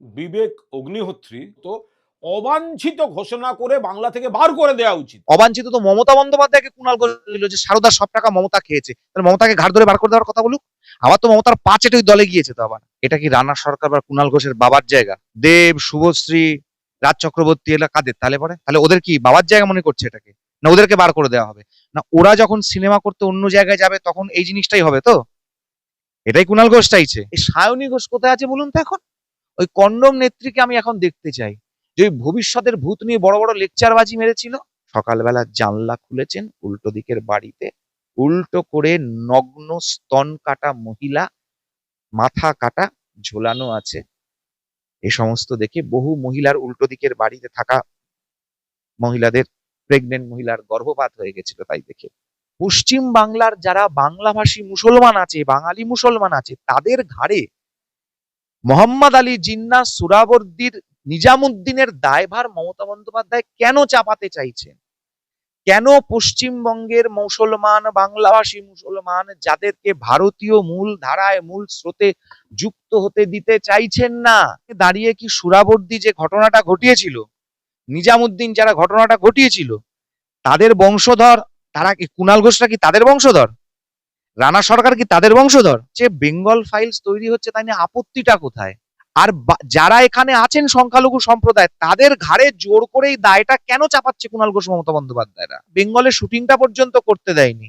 বিবেক অগ্নিহোত্রী তো অবাঞ্ছিত ঘোষণা করে বাংলা থেকে বার করে দেওয়া উচিত। অবাঞ্ছিত তো মমতা বন্দ্যোপাধ্যায়কে কুণাল দিল যে সারদার সব টাকা মমতা খেয়েছে। তাহলে মমতাকে ঘাট ধরে বার করে দেওয়ার কথা বলুক? আবার তো মমতার পাঁচেট ওই দলে গিয়েছে তো আবার। এটা কি রানা সরকার বা কুণাল ঘোষের বাবার জায়গা? দেব শুভশ্রী রাজ চক্রবর্তী এলা কাদের? তাহলে পরে? তাহলে ওদের কি বাবার জায়গা মনে করছে এটাকে? না ওদেরকে বার করে দেওয়া হবে? না ওরা যখন সিনেমা করতে অন্য জায়গায় যাবে তখন এই জিনিসটাই হবে তো? এটাই কুণাল ঘোষ চাইছে। এই সায়নী ঘোষ কোথায় আছে বলুন তো এখন? ওই কন্ডম নেত্রীকে আমি এখন দেখতে চাই। যে ভবিষ্যতের ভূত নিয়ে বড় বড় লেকচারবাজি মেরেছিল। সকালবেলা জানলা খুলেছেন উল্টো দিকের বাড়িতে। উল্টো করে নগ্ন স্তন কাটা মহিলা, মাথা কাটা ঝোলানো আছে। এ সমস্ত দেখে বহু মহিলার উল্টো দিকের বাড়িতে থাকা মহিলাদের প্রেগনেন্ট মহিলার গর্ভপাত হয়ে গেছিল তাই দেখে। পশ্চিম বাংলার যারা বাংলাভাষী মুসলমান আছে, বাঙালি মুসলমান আছে, তাদের ঘাড়ে মোহাম্মদ আলী জিন্না সুরাবর্দির নিজামুদ্দিনের দায়ভার মমতা বন্দ্যোপাধ্যায় কেন চাপাতে চাইছেন? কেন পশ্চিমবঙ্গের মুসলমান, বাংলাভাষী মুসলমান যাদেরকে ভারতীয় মূল ধারায় মূল স্রোতে যুক্ত হতে দিতে চাইছেন না? দাঁড়িয়ে কি সুরাবর্দি যে ঘটনাটা ঘটিয়েছিল, নিজামুদ্দিন যারা ঘটনাটা ঘটিয়েছিল, তাদের বংশধর, তারা কি কুণাল ঘোষরা কি তাদের বংশধর? রানা সরকার কি তাদের বংশধর? যে বেঙ্গল ফাইলস তৈরি হচ্ছে তাই আপত্তিটা কোথায়? আর যারা এখানে আছেন সংখ্যালঘু সম্প্রদায়, তাদের ঘাড়ে জোর করে এই দায়টা কেন চাপাচ্ছে কুণাল ঘোষ মমতা বন্দ্যোপাধ্যায়রা? বেঙ্গলের শুটিংটা পর্যন্ত করতে দেয়নি।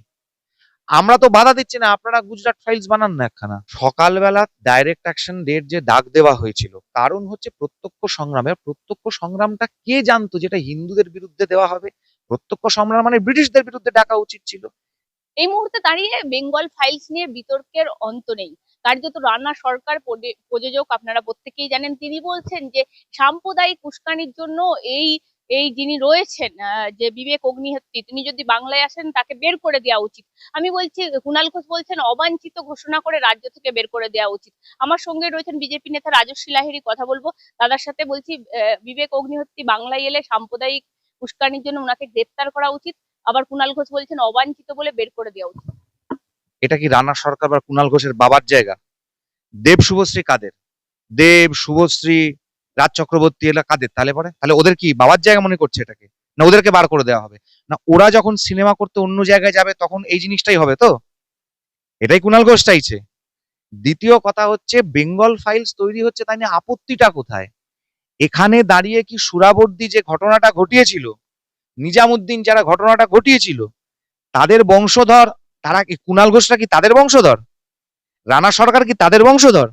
আমরা তো বাধা দিচ্ছি না, আপনারা গুজরাট ফাইলস বানান না একখানা। সকালবেলা ডাইরেক্ট অ্যাকশন ডেট যে ডাক দেওয়া হয়েছিল, কারণ হচ্ছে প্রত্যক্ষ সংগ্রামে প্রত্যক্ষ সংগ্রামটা কে জানতো যেটা হিন্দুদের বিরুদ্ধে দেওয়া হবে? প্রত্যক্ষ সংগ্রাম মানে ব্রিটিশদের বিরুদ্ধে ডাকা উচিত ছিল। এই মুহূর্তে দাঁড়িয়ে বেঙ্গল ফাইলস নিয়ে বিতর্কের অন্ত নেই। কার্যত রানা সরকার প্রযোজক আপনারা প্রত্যেকেই জানেন, তিনি বলছেন যে সাম্প্রদায়িক উস্কানির জন্য এই এই যিনি রয়েছেন যে বিবেক অগ্নিহোত্রী, তিনি যদি বাংলায় আসেন, তাকে বের করে দেওয়া উচিত। আমি বলছি কুণাল ঘোষ বলছেন, অবাঞ্ছিত ঘোষণা করে রাজ্য থেকে বের করে দেওয়া উচিত। আমার সঙ্গে রয়েছেন বিজেপি নেতা রাজস্বী লাহিড়ী, কথা বলব। দাদার সাথে বলছি বিবেক অগ্নিহোত্রী বাংলায় এলে সাম্প্রদায়িক উস্কানির জন্য ওনাকে গ্রেপ্তার করা উচিত। আবার কুণাল ঘোষ বলছেন অবাঞ্ছিত বলে বের করে দেওয়া উচিত। এটা কি রানা সরকার বা কুণাল ঘোষের বাবার জায়গা? দেব শুভশ্রী কাদের? দেব, শুভশ্রী, রাজ চক্রবর্তী এলা কাদের? তাহলে পরে? তাহলে ওদের কি বাবার জায়গা মনে করছে এটাকে? না ওদেরকে বার করে দেওয়া হবে? না ওরা যখন সিনেমা করতে অন্য জায়গায় যাবে তখন এই জিনিসটাই হবে তো? এটাই কুণাল ঘোষ চাইছে। দ্বিতীয় কথা হচ্ছে, বেঙ্গল ফাইলস তৈরি হচ্ছে তাই নিয়ে আপত্তিটা কোথায়? এখানে দাঁড়িয়ে কি সুরাবর্দি যে ঘটনাটা ঘটিয়েছিল নিজামুদ্দিন যারা ঘটনাটা ঘটিয়েছিল, তাদের বংশধর, তারা কি কুণাল ঘোষরা কি তাদের বংশধর? রানা সরকার কি তাদের বংশধর?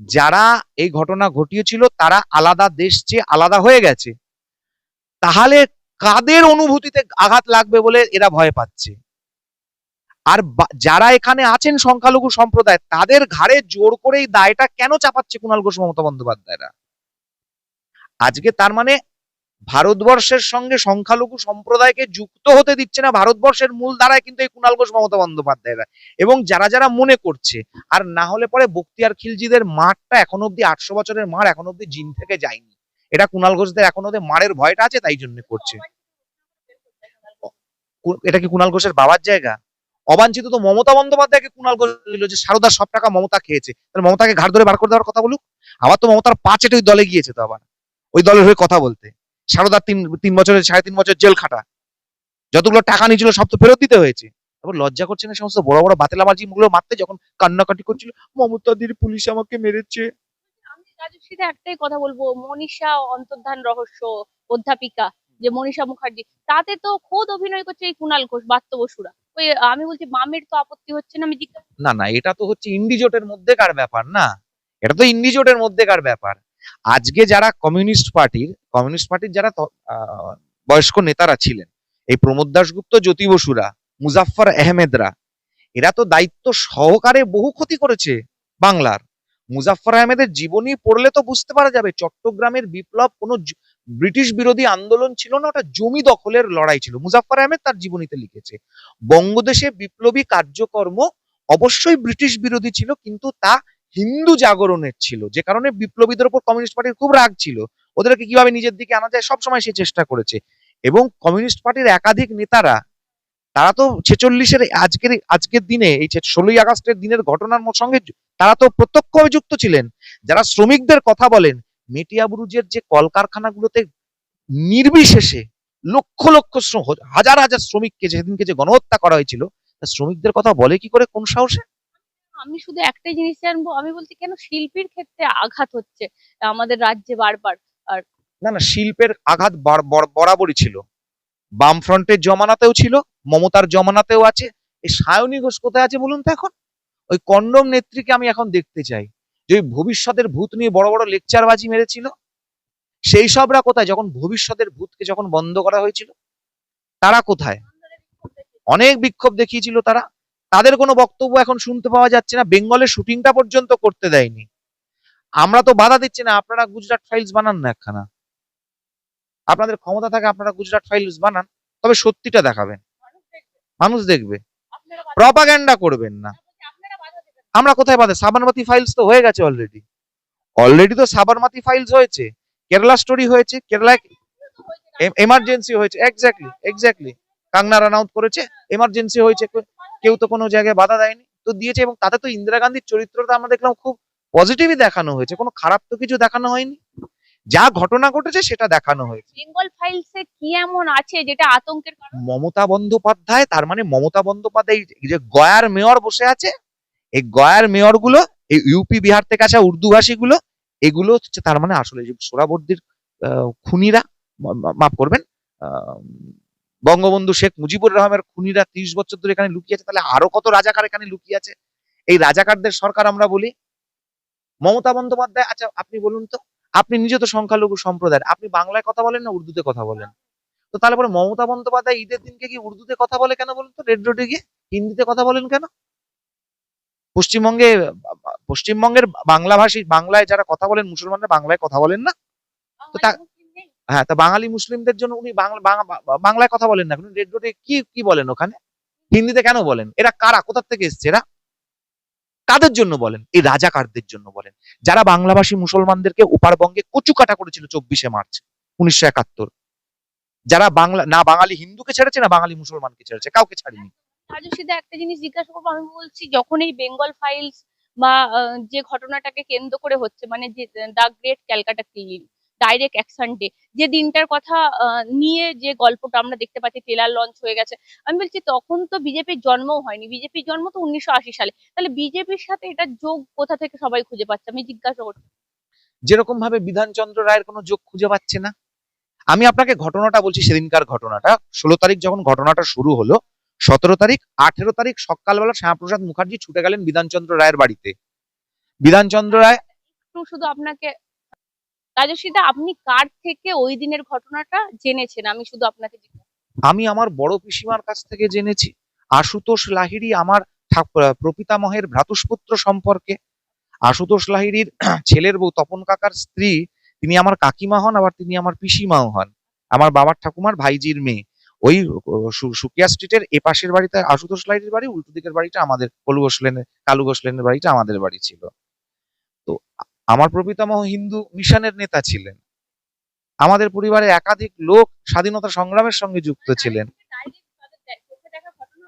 যারা এই ঘটনা ঘটিয়েছিল, তারা আলাদা দেশ চেয়ে আলাদা হয়ে গেছে। তাহলে কাদের অনুভূতিতে আঘাত লাগবে বলে এরা ভয় পাচ্ছে? আর যারা এখানে আছেন সংখ্যালঘু সম্প্রদায়, তাদের ঘাড়ে জোর করে এই দায়টা কেন চাপাচ্ছে কুণাল ঘোষ মমতা বন্দ্যোপাধ্যায়রা? আজকে তার মানে ভারতবর্ষের সঙ্গে সংখ্যালঘু সম্প্রদায়কে যুক্ত হতে দিচ্ছে না। ভারতবর্ষের মূল ধারায় কিন্তু এই কুণাল ঘোষ, মমতা বন্দ্যোপাধ্যায়রা। এবং যারা যারা মনে করছে, আর না হলে পরে বক্তিয়ার খিলজিদের মাঠটা এখন অব্দি আটশো বছরের মার এখন অব্দি জিন থেকে যায়নি। এটা কুণাল ঘোষদের এখন ওদের মারের ভয়টা আছে, তাই জন্য করছে। এটা কি কুণাল ঘোষের বাবার জায়গা? অবাঞ্ছিত তো মমতা বন্দ্যোপাধ্যায়কে কুণাল ঘোষ দিল যে সারদার সব টাকা মমতা খেয়েছে। তাহলে মমতাকে ঘাট ধরে বার করে দেওয়ার কথা বলুক? আবার তো মমতার পাঁচেট ওই দলে গিয়েছে তো আবার। ওই দলের হয়ে কথা বলতে। সারদার তিন তিন বছরের সাড়ে তিন বছর জেল খাটা। যতগুলো টাকা নিয়েছিল সব তো ফেরত দিতে হয়েছে। তারপর লজ্জা করছে না সমস্ত বড় বড় বাতেলাবাজি গুলো মারতে যখন কান্নাকাটি করছিল মমতাদির পুলিশ আমাকে মেরেছে। আমি রাজস্বীতে একটাই কথা বলব মনীষা অন্তর্ধান রহস্য অধ্যাপিকা যে মনীষা মুখার্জি তাতে তো খোদ অভিনয় করছে এই কুণাল ঘোষ বাস্তব বসুরা। ওই আমি বলছি মামের তো আপত্তি হচ্ছে না আমি জিজ্ঞাসা না না এটা তো হচ্ছে ইন্ডিজোটের মধ্যেকার ব্যাপার না। এটা তো ইন্ডিজোটের মধ্যেকার ব্যাপার। আজকে যারা কমিউনিস্ট পার্টির কমিউনিস্ট পার্টির যারা বয়স্ক নেতারা ছিলেন, এই প্রমোদ দাশগুপ্ত, জ্যোতি বসুরা, মুজাফফর আহমেদরা, এরা তো দায়িত্ব সহকারে বহু ক্ষতি করেছে বাংলার। মুজাফফর আহমেদের জীবনী পড়লে তো বুঝতে পারা যাবে, চট্টগ্রামের বিপ্লব কোনো ব্রিটিশ বিরোধী আন্দোলন ছিল না, ওটা জমি দখলের লড়াই ছিল। মুজাফফর আহমেদ তার জীবনীতে লিখেছে, বঙ্গদেশে বিপ্লবী কার্যকর্ম অবশ্যই ব্রিটিশ বিরোধী ছিল, কিন্তু তা হিন্দু জাগরণের ছিল, যে কারণে বিপ্লবীদের উপর কমিউনিস্ট পার্টির খুব রাগ ছিল, ওদেরকে কীভাবে নিজের দিকে আনা যায় সবসময় সে চেষ্টা করেছে। এবং কমিউনিস্ট পার্টির একাধিক নেতারা, তারা তো ছেচল্লিশের আজকের আজকের দিনে, এই ষোলোই আগস্টের দিনের ঘটনার সঙ্গে তারা তো প্রত্যক্ষ যুক্ত ছিলেন। যারা শ্রমিকদের কথা বলেন মেটিয়াবুরুজের যে কলকারখানাগুলোতে নির্বিশেষে লক্ষ লক্ষ হাজার হাজার শ্রমিককে সেদিনকে যে গণহত্যা করা হয়েছিল শ্রমিকদের কথা বলে কি করে কোন সাহসে? আমি শুধু একটাই জিনিস জানব, আমি বলছি কেন শিল্পীর ক্ষেত্রে আঘাত হচ্ছে আমাদের রাজ্যে বারবার? আর না না, শিল্পের আঘাত বার- বর- বরাবরই ছিল। বামফ্রন্টের জমানাতেও ছিল, মমতার জমানাতেও আছে। এই সায়নী ঘোষ কোথায় আছে বলুন তো এখন? ওই কন্ডম নেত্রীকে আমি এখন দেখতে চাই, যে ভবিষ্যতের ভূত নিয়ে বড় বড় লেকচারবাজি মেরেছিল। সেই সবরা কোথায়? যখন ভবিষ্যতের ভূতকে যখন বন্ধ করা হয়েছিল, তারা কোথায়? অনেক বিক্ষোভ দেখিয়েছিল তারা। তাদের কোনো বক্তব্য এখন শুনতে পাওয়া যাচ্ছে না। বেঙ্গলের শুটিংটা পর্যন্ত করতে দেয়নি। আমরা তো বাধা দিচ্ছি না, আপনারা গুজরাট ফাইলস বানান না একখানা। আপনাদের ক্ষমতা থাকে আপনারা গুজরাট ফাইলস বানান, তবে সত্যিটা দেখাবেন। মানুষ দেখবে। প্রপাগ্যান্ডা করবেন না। আমরা কোথায় বাদে সাবরমতি ফাইলস তো হয়ে গেছে অলরেডি অলরেডি তো সাবরমতি ফাইলস হয়েছে। কেরালা স্টোরি হয়েছে কেরালায় এমার্জেন্সি হয়েছে। এক্স্যাক্টলি এক্স্যাক্টলি রান আউট করেছে এমার্জেন্সি হয়েছে। কেউ তো কোনো জায়গায় বাধা দেয়নি তো দিয়েছে এবং তাতে তো ইন্দিরা গান্ধীর চরিত্রটা আমরা দেখলাম খুব পজিটিভই দেখানো হয়েছে কোনো খারাপ তো কিছু দেখানো হয়নি। যা ঘটনা ঘটেছে সেটা দেখানো হয়েছে। বেঙ্গল ফাইলসে কি এমন আছে যেটা আতঙ্কের কারণ? মমতা বন্দ্যোপাধ্যায় তার মানে মমতা বন্দ্যোপাধ্যায় যে গয়ার মেয়র বসে আছে এই গয়ার মেয়রগুলো এই ইউপি বিহার থেকে আসা উর্দু ভাষী গুলো এগুলো হচ্ছে তার মানে আসলে যে সোরাবর্দির খুনিরা মাফ করবেন আহ, বঙ্গবন্ধু শেখ মুজিবুর রহমানের খুনিরা ত্রিশ বছর ধরে এখানে লুকিয়ে আছে, তাহলে আরও কত রাজাকার এখানে লুকিয়ে আছে? এই রাজাকারদের সরকার আমরা বলি? মমতা বন্দ্যোপাধ্যায় আচ্ছা আপনি বলুন তো, আপনি নিজে তো সংখ্যালঘু সম্প্রদায়ের, আপনি বাংলায় কথা বলেন না উর্দুতে কথা বলেন? তো তাহলে পরে মমতা বন্দ্যোপাধ্যায় ঈদের দিনকে কি উর্দুতে কথা বলে কেন বলুন তো? রেড রোডে গিয়ে হিন্দিতে কথা বলেন কেন? পশ্চিমবঙ্গে, পশ্চিমবঙ্গের বাংলা ভাষী বাংলায় যারা কথা বলেন, মুসলমানরা বাংলায় কথা বলেন না? তা- হ্যাঁ তা বাঙালি মুসলিমদের জন্য উনি বাংলায় কথা বলেন না রেড রোডে কি কি বলেন ওখানে? হিন্দিতে কেন বলেন? এরা কারা? কোথার থেকে এসছে এরা? কাদের জন্য বলেন? এই রাজাকারদের জন্য বলেন। যারা বাংলাভাষী মুসলমানদেরকে উপারবঙ্গে কচুকাটা করেছিল চব্বিশে মার্চ উনিশশো একাত্তর। যারা বাংলা, না বাঙালি হিন্দুকে ছেড়েছে, না বাঙালি মুসলমানকে ছেড়েছে, কাউকে ছাড়েনি। একটা জিনিস জিজ্ঞাসা করব, আমি বলছি যখন এই বেঙ্গল ফাইলস বা যে ঘটনাটাকে কেন্দ্র করে হচ্ছে মানে যে the great Calcutta killing direct action day যে দিনটার কথা নিয়ে যে গল্পটা আমরা দেখতে পাচ্ছি ট্রেলার লঞ্চ হয়ে গেছে আমি বলছি তখন তো বিজেপির জন্মও হয়নি। বিজেপির জন্ম তো উনিশশো আশি সালে। তাহলে বিজেপির সাথে এটা যোগ কোথা থেকে সবাই খুঁজে পাচ্ছে? আমি জিজ্ঞাসা করছি। যেরকম ভাবে বিধানচন্দ্র রায়ের কোনো যোগ খুঁজে পাচ্ছে না। আমি আপনাকে ঘটনাটা বলছি সেদিনকার ঘটনাটা। ষোলো তারিখ যখন ঘটনাটা শুরু হলো সতেরো তারিখ আঠেরো তারিখ সকালবেলা শ্যামাপ্রসাদ মুখার্জি ছুটে গেলেন বিধানচন্দ্র রায়ের বাড়িতে। বিধানচন্দ্র রায় একটু শুধু আপনাকে রাজস্বীদা আপনি কার থেকে ওই দিনের ঘটনাটা জেনেছেন? আমি শুধু আপনাকে আমি আমার বড় পিসিমার কাছ থেকে জেনেছি। আশুতোষ লাহিড়ী আমার প্রপিতামহের ভ্রাতুষ্পুত্র সম্পর্কে। আশুতোষ লাহিড়ীর ছেলের বউ তপন কাকার স্ত্রী, তিনি আমার কাকিমা হন, আবার তিনি আমার পিসিমাও হন। আমার বাবার ঠাকুমার ভাইজির মেয়ে। ওই সুকিয়া স্ট্রিটের এপাশের বাড়িতে, আশুতোষ লাহিড়ীর বাড়ি, উল্টো দিকের বাড়িটা আমাদের কলু ঘোষ লেনের কালু ঘোষ লেনের বাড়িটা আমাদের বাড়ি ছিল। তো আমার প্রপিতামহ হিন্দু মিশনের নেতা ছিলেন। আমাদের পরিবারে একাধিক লোক স্বাধীনতা সংগ্রামের সঙ্গে যুক্ত ছিলেন।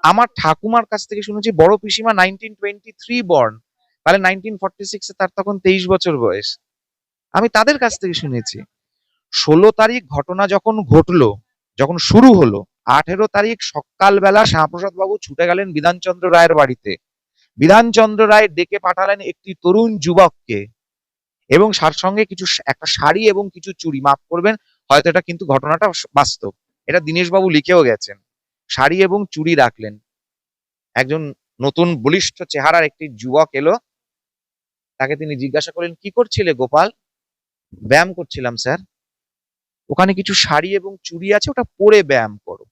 আমার ঠাকুমার কাছ থেকে শুনেছি বড় পিসিমা নাইনটিন টোয়েন্টি থ্রি বর্ন তাহলে নাইনটিন ফর্টি সিক্সে তার তখন তেইশ বছর বয়স। আমি তাদের কাছ থেকে শুনেছি। ষোলো তারিখ ঘটনা যখন ঘটলো যখন শুরু হলো আঠেরো তারিখ সকালবেলা শ্যামাপ্রসাদ বাবু ছুটে গেলেন বিধানচন্দ্র রায়ের বাড়িতে। বিধানচন্দ্র রায় ডেকে পাঠালেন একটি তরুণ যুবককে। এবং তার সঙ্গে কিছু একটা শাড়ি এবং কিছু চুড়ি মাফ করবেন, হয়তো এটা কিন্তু ঘটনাটা বাস্তব। এটা দীনেশবাবু লিখেও গেছেন। শাড়ি এবং চুড়ি রাখলেন। একজন নতুন বলিষ্ঠ চেহারার একটি যুবক এলো। তাকে তিনি জিজ্ঞাসা করলেন, কি করছিলে গোপাল? ব্যায়াম করছিলাম, স্যার। ওখানে কিছু শাড়ি এবং চুড়ি আছে? ওটা পরে ব্যায়াম করো।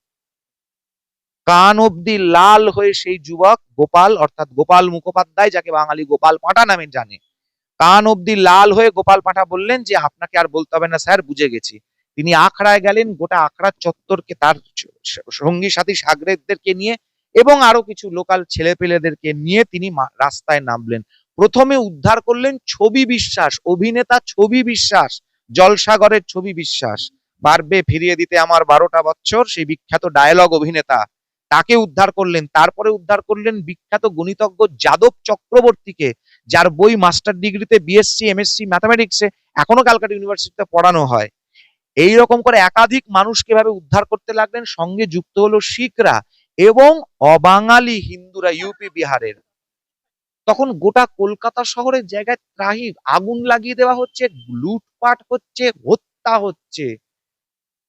কান অব্দি লাল হয়ে সেই যুবক গোপাল, অর্থাৎ গোপাল মুখোপাধ্যায়, যাকে বাঙালি গোপাল পাঁঠা নামে জানে কান অব্দি লাল হয়ে গোপাল পাঁঠা বললেন যে, আপনাকে আর বলতে হবে না স্যার, বুঝে গেছি। তিনি আখড়ায় গেলেন, গোটা আখড়ার চত্বরকে তার সঙ্গী সাথী সাগরেদদেরকে নিয়ে এবং আরও কিছু লোকাল ছেলেপেলেদেরকে নিয়ে তিনি রাস্তায় নামলেন। প্রথমে উদ্ধার করলেন ছবি বিশ্বাস, অভিনেতা ছবি বিশ্বাস, জলসাগরের ছবি বিশ্বাস। পারবে ফিরিয়ে দিতে আমার বারোটা বছর, সেই বিখ্যাত ডায়লগ অভিনেতা। তাকে উদ্ধার করলেন। তারপরে উদ্ধার করলেন বিখ্যাত গণিতজ্ঞ যাদব চক্রবর্তীকে। যার বই মাস্টার ডিগ্রিতে বিএসসি এমএসসি ম্যাথামেটিক্সে এখনও ক্যালকাটা ইউনিভার্সিটিতে পড়ানো হয়। এই রকম করে একাধিক মানুষ কীভাবে উদ্ধার করতে লাগলেন, সঙ্গে যুক্ত হলো শিখরা এবং অবাঙালি হিন্দুরা ইউপি বিহারের। তখন গোটা কলকাতা শহরের জায়গায় ত্রাহি আগুন লাগিয়ে দেওয়া হচ্ছে, লুটপাট হচ্ছে, হত্যা হচ্ছে।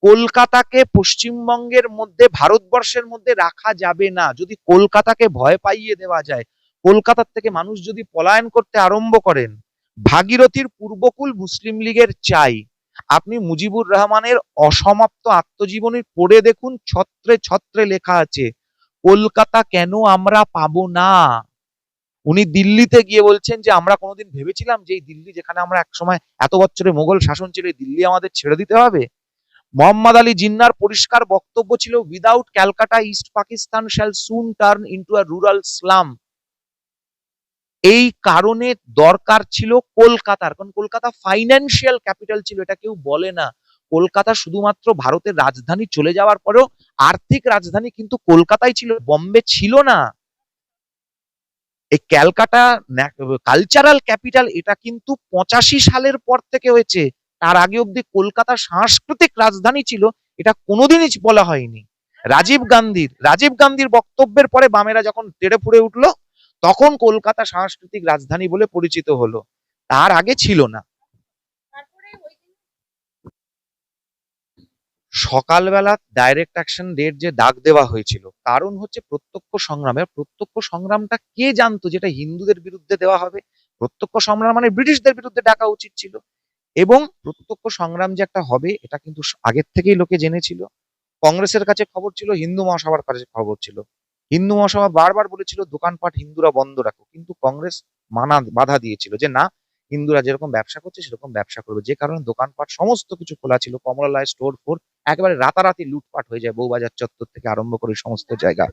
কলকাতাকে পশ্চিমবঙ্গের মধ্যে, ভারতবর্ষের মধ্যে রাখা যাবে না। যদি কলকাতাকে ভয় পাইয়ে দেওয়া যায় কলকাতার থেকে মানুষ যদি পলায়ন করতে আরম্ভ করেন, ভাগীরথীর পূর্বকুল মুসলিম লীগের চাই। আপনি মুজিবুর রহমানের অসমাপ্ত আত্মজীবনী পড়ে দেখুন, ছত্রে ছত্রে লেখা আছে, কলকাতা কেন আমরা পাবো না? উনি দিল্লিতে গিয়ে বলছেন যে, আমরা কোনোদিন ভেবেছিলাম যে এই দিল্লি যেখানে আমরা একসময় এত বছরে মোগল শাসন ছিল দিল্লি আমাদের ছেড়ে দিতে হবে? মোহাম্মদ আলী জিন্নার পরিষ্কার বক্তব্য ছিল without Calcutta east Pakistan shall soon turn into a rural slum এই কারণে দরকার ছিল কলকাতার, কারণ কলকাতা ফাইন্যান্সিয়াল ক্যাপিটাল ছিল, এটা কেউ বলে না। কলকাতা শুধুমাত্র ভারতের রাজধানী চলে যাওয়ার পরেও আর্থিক রাজধানী কিন্তু কলকাতাই ছিল, বম্বে ছিল না। এই ক্যালকাটা কালচারাল ক্যাপিটাল এটা কিন্তু পঁচাশি সালের পর থেকে হয়েছে। তার আগে অব্দি কলকাতা সাংস্কৃতিক রাজধানী ছিল, এটা কোনোদিনই বলা হয়নি। রাজীব গান্ধীর রাজীব গান্ধীর বক্তব্যের পরে বামেরা যখন তেড়ে ফুড়ে উঠল তখন কলকাতা সাংস্কৃতিক রাজধানী বলে পরিচিত হলো। তার আগে ছিল না। সকালবেলা ডাইরেক্ট অ্যাকশন ডেট যে ডাক দেওয়া হয়েছিল, কারণ হচ্ছে প্রত্যক্ষ সংগ্রামের, প্রত্যক্ষ সংগ্রামটা কে জানতো যেটা হিন্দুদের বিরুদ্ধে দেওয়া হবে? প্রত্যক্ষ সংগ্রাম মানে ব্রিটিশদের বিরুদ্ধে ডাকা উচিত ছিল। এবং প্রত্যক্ষ সংগ্রাম যে একটা হবে, এটা কিন্তু আগের থেকেই লোকে জেনেছিল। কংগ্রেসের কাছে খবর ছিল, হিন্দু মহাসভার কাছে খবর ছিল। হিন্দু মহাসভা বারবার বলেছিল, দোকানপাট হিন্দুরা বন্ধ রাখো। কিন্তু কংগ্রেস মানা, বাধা দিয়েছিল যে, না, হিন্দুরা যেরকম ব্যবসা করছে, সেরকম ব্যবসা করবে। যে কারণে দোকানপাট সমস্ত কিছু খোলা ছিল, কমলালয় স্টোর ফোর, একেবারে রাতারাতি লুটপাট হয়ে যায় বউবাজার চত্বর থেকে আরম্ভ করে সমস্ত জায়গা।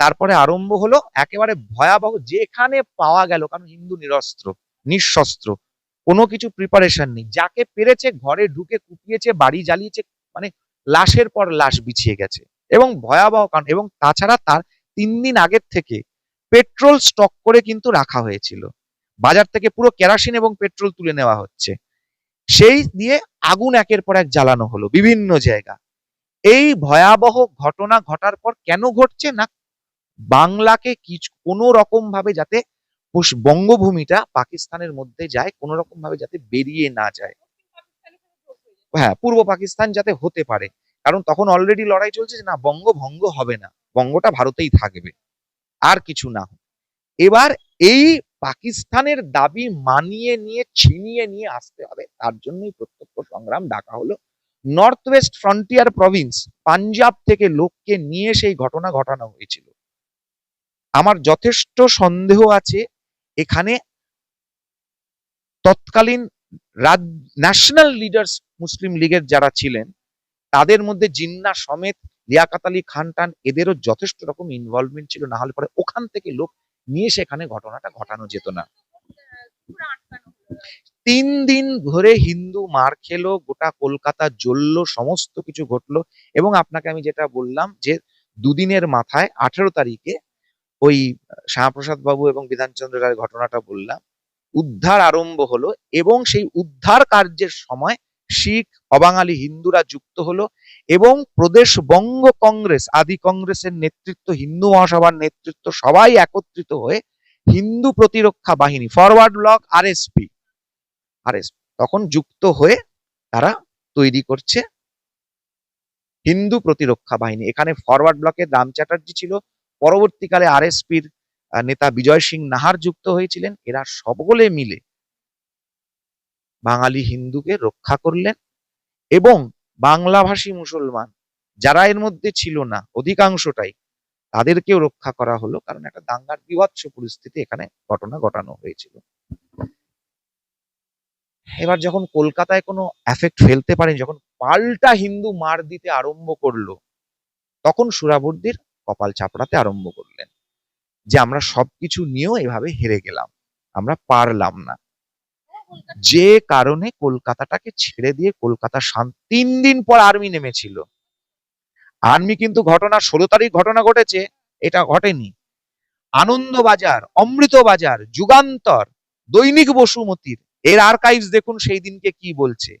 তারপরে আরম্ভ হলো একেবারে ভয়াবহ, যেখানে পাওয়া গেল, কারণ হিন্দু নিরস্ত্র, নিঃশস্ত্র, কোনো কিছু প্রিপারেশন নেই। যাকে পেরেছে, ঘরে ঢুকে কুপিয়েছে, বাড়ি জ্বালিয়েছে মানে লাশের পর লাশ বিছিয়ে গেছে। এবং ভয়াবহ কারণ এবং তাছাড়া তার তিন দিন আগের থেকে পেট্রোল স্টক করে কিন্তু রাখা হয়েছিল। বাজার থেকে পুরো কেরাসিন এবং পেট্রোল তুলে নেওয়া হচ্ছে। সেই দিয়ে আগুন একের পর এক জ্বালানো হলো বিভিন্ন জায়গা। এই ভয়াবহ ঘটনা ঘটার পর কেন ঘটছে না? বাংলাকে কিছু কোনো রকম ভাবে যাতে বঙ্গভূমিটা পাকিস্তানের মধ্যে যায়, কোনো রকম ভাবে যাতে বেরিয়ে না যায়। হ্যাঁ পূর্ব পাকিস্তান যাতে হতে পারে। কারণ তখন অলরেডি লড়াই চলছে যে না বঙ্গ ভঙ্গ হবে না, বঙ্গটা ভারতেই থাকবে, আর কিছু না এবার এই পাকিস্তানের দাবি মানিয়ে নিয়ে, ছিনিয়ে নিয়ে আসতে হবে, তার জন্যই প্রত্যক্ষ সংগ্রাম ডাকা হলো north west frontier province Punjab থেকে লোককে নিয়ে সেই ঘটনা ঘটানো হয়েছিল। আমার যথেষ্ট সন্দেহ আছে, এখানে তৎকালীন ন্যাশনাল লিডার্স মুসলিম লীগের যারা ছিলেন তাদের মধ্যে জিন্না সমেত লিয়াকাত আলী খান টান এদেরও যথেষ্ট রকম ইনভলভমেন্ট ছিল। না হলে পরে ওখান থেকে লোক নিয়ে সেখানে ঘটনাটা ঘটানো যেত না। তিন দিন ধরে হিন্দু মার খেলো, গোটা কলকাতা জ্বললো, সমস্ত কিছু ঘটলো এবং আপনাকে আমি যেটা বললাম যে দুদিনের মাথায় আঠেরো তারিখে ওই শ্যামাপ্রসাদ বাবু এবং বিধানচন্দ্র রায়ের ঘটনাটা বললাম। উদ্ধার আরম্ভ হলো এবং সেই উদ্ধার কার্যের সময় শিখ, অবাঙালি, হিন্দুরা যুক্ত হলো এবং প্রদেশ বঙ্গ কংগ্রেস, আদি কংগ্রেসের নেতৃত্ব, হিন্দু মহাসভার নেতৃত্ব সবাই একত্রিত হয়ে হিন্দু প্রতিরক্ষা বাহিনী, ফরওয়ার্ড ব্লক, আরএসপি আরএস তখন যুক্ত হয়ে তারা তৈরি করছে হিন্দু প্রতিরক্ষা বাহিনী। এখানে ফরওয়ার্ড ব্লকের রাম চ্যাটার্জি ছিল, পরবর্তীকালে আরএসপির নেতা বিজয় সিং নাহার যুক্ত হয়েছিলেন। এরা সকলে মিলে বাঙালি হিন্দুকে রক্ষা করলেন এবং বাংলাভাষী মুসলমান যারা এর মধ্যে ছিল না, অধিকাংশটাই তাদেরকেও রক্ষা করা হলো কারণ একটা দাঙ্গার বিভৎস পরিস্থিতি এখানে ঘটনা ঘটানো হয়েছিল। এবার যখন কলকাতায় কোনো এফেক্ট ফেলতে পারেনি, যখন পাল্টা হিন্দু মার দিতে আরম্ভ করল, তখন সুরাবর্দির কপাল চাপড়াতে আরম্ভ করলেন যে আমরা সবকিছু নিয়েও এভাবে হেরে গেলাম, আমরা পারলাম না। যে কারণে কলকাতাটাকে ছেড়ে দিয়ে কলকাতা শান্ত তিন দিন পর আর্মি নেমেছিল। আর্মি কিন্তু ঘটনা, ষোলো তারিখ ঘটনা ঘটেছে, এটা ঘটেনি। আনন্দবাজার অমৃত বাজার যুগান্তর, দৈনিক বসুমতির, এর আর্কাইভস দেখুন সেই দিনকে কি বলছে।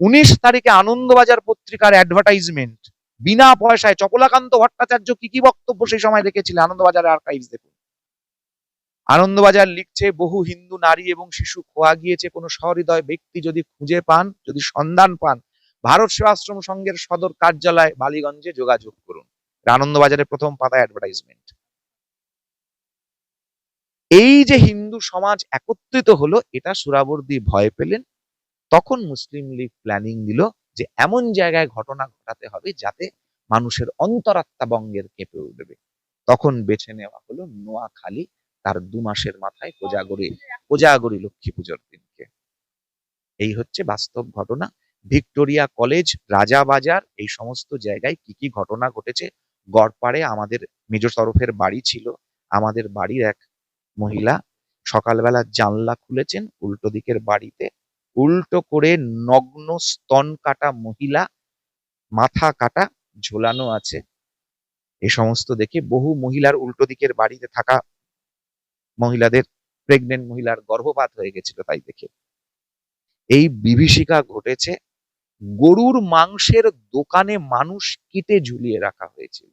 উনিশ তারিখে আনন্দবাজার পত্রিকার অ্যাডভার্টাইজমেন্ট বিনা পয়সায় চপলাকান্ত ভট্টাচার্য কি কি বক্তব্য সেই সময় রেখেছিলেন আনন্দবাজারের আর্কাইভস দেখুন। আনন্দবাজার লিখছে, বহু হিন্দু নারী এবং শিশু খোয়া গিয়েছে। কোনো সহৃদয় ব্যক্তি যদি খুঁজে পান, যদি সন্ধান পান, ভারত সেবাশ্রম সংঘের সদর কার্যালয় বালিগঞ্জে যোগাযোগ করুন। আনন্দবাজারের প্রথম পাতা অ্যাডভার্টাইজমেন্ট এই যে হিন্দু সমাজ একত্রিত হলো, এটা সুরাবর্দি ভয় পেলেন। তখন মুসলিম লীগ প্ল্যানিং দিল যে এমন জায়গায় ঘটনা ঘটাতে হবে যাতে মানুষের অন্তরাত্মা বঙ্গের কেঁপে উঠবে। তখন বেছে নেওয়া হলো নোয়াখালী তার দু মাসের মাথায় কোজাগরি কোজাগরি লক্ষ্মী পুজোর দিনকে। এই হচ্ছে বাস্তব ঘটনা। ভিক্টোরিয়া কলেজ রাজাবাজার এই সমস্ত জায়গায় কি কি ঘটনা ঘটেছে? গড়পাড়ে আমাদের মেজ তরফের বাড়ি ছিল। আমাদের বাড়ির এক মহিলা সকালবেলা জানলা খুলেছেন উল্টো দিকের বাড়িতে। উল্টো করে নগ্ন স্তন কাটা মহিলা মাথা কাটা ঝোলানো আছে। এ সমস্ত দেখে বহু মহিলার উল্টো দিকের বাড়িতে থাকা মহিলাদের প্রেগনেন্ট মহিলার গর্ভপাত হয়ে গেছিল তাই দেখে। এই বিভীষিকা ঘটেছে গরুর মাংসের দোকানে মানুষ কেটে ঝুলিয়ে রাখা হয়েছিল।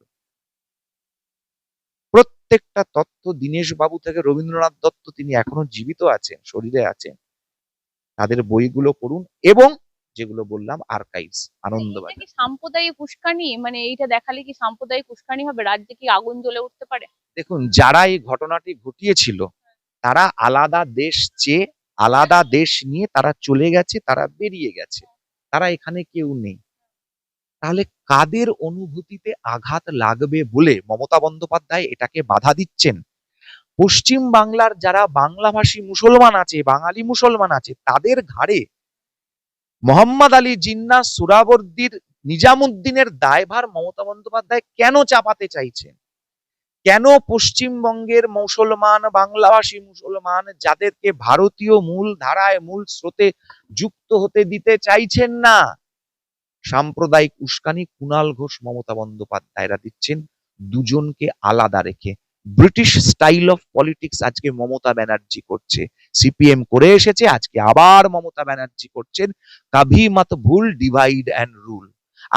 প্রত্যেকটা তত্ত্ব দীনেশ বাবু থেকে রবীন্দ্রনাথ দত্ত তিনি এখনও জীবিত আছেন, শরীরে আছেন। তাদের বইগুলো পড়ুন এবং যেগুলো বললাম আর্কাইভস এটা আনন্দবাজার সাম্প্রদায়িক উস্কানি? মানে এইটা দেখালে কি সাম্প্রদায়িক উস্কানি হবে? রাজ্যে কি আগুন জ্বলে উঠতে পারে? দেখুন যারা এই ঘটনাটি ঘটিয়েছিল তারা আলাদা দেশ চেয়ে আলাদা দেশ নিয়ে তারা চলে গেছে তারা বেরিয়ে গেছে। তারা এখানে কেউ নেই। তাহলে কাদের অনুভূতিতে আঘাত লাগবে বলে মমতা বন্দ্যোপাধ্যায় এটাকে বাধা দিচ্ছেন? পশ্চিম বাংলার যারা বাংলাভাষী মুসলমান আছে বাঙালি মুসলমান আছে তাদের ঘাড়ে মোহাম্মদ আলী জিন্না সুরাবর্দির নিজামুদ্দিনের দায়ভার মমতা বন্দ্যোপাধ্যায় কেন চাপাতে চাইছেন? কেন পশ্চিমবঙ্গের মুসলমান, বাংলাভাষী মুসলমান যাদেরকে ভারতীয় মূল ধারায় মূল স্রোতে যুক্ত হতে দিতে চাইছেন না? সাম্প্রদায়িক উস্কানি কুণাল ঘোষ মমতা বন্দ্যোপাধ্যায়রা দিচ্ছেন দুজনকে আলাদা রেখে। ব্রিটিশ স্টাইল অফ পলিটিক্স আজকে মমতা ব্যানার্জি করছে। সিপিএম করে এসেছে, আজকে আবার মমতা ব্যানার্জি করছেন। কাভি মত ভুল ডিভাইড অ্যান্ড রুল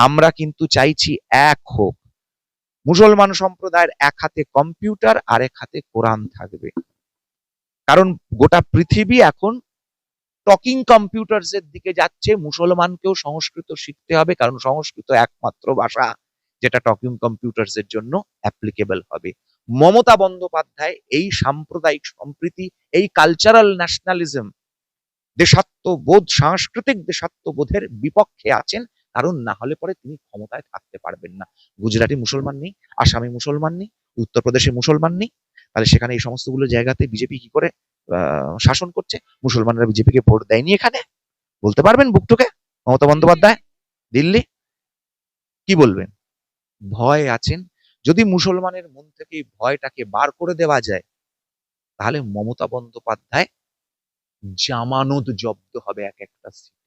আমরা কিন্তু চাইছি এক হোক। মুসলমান সম্প্রদায়ের এক হাতে কম্পিউটার আর এক হাতে কোরআন থাকবে। কারণ গোটা পৃথিবী এখন টকিং কম্পিউটারস এর দিকে যাচ্ছে। মুসলমানকেও সংস্কৃত শিখতে হবে, কারণ সংস্কৃত একমাত্র ভাষা যেটা টকিং কম্পিউটারস এর জন্য অ্যাপ্লিকেবল হবে। মমতা বন্দ্যোপাধ্যায় এই সাম্প্রদায়িক সম্প্রীতি, এই কালচারাল ন্যাশনালিজম দেশাত্মবোধ, সাংস্কৃতিক দেশাত্মবোধের বিপক্ষে আছেন, কারণ না হলে পরে তিনি ক্ষমতায় থাকতে পারবেন না। গুজরাটি মুসলমান নেই, আসামি মুসলমান নেই, উত্তরপ্রদেশে মুসলমান নেই। তাহলে সেখানে এই সমস্তগুলো জায়গাতে বিজেপি কি করে শাসন করছে? মুসলমানরা বিজেপিকে ভোট দেয়নি এখানে? বলতে পারবেন বুকটুকে? মমতা বন্দ্যোপাধ্যায়? দিল্লি? কি বলবেন? ভয় আছেন যদি মুসলমানের মন থেকে ভয়টাকে বার করে দেওয়া যায়, তাহলে মমতা বন্দ্যোপাধ্যায় জামানত জব্দ হবে এক একটা সিট।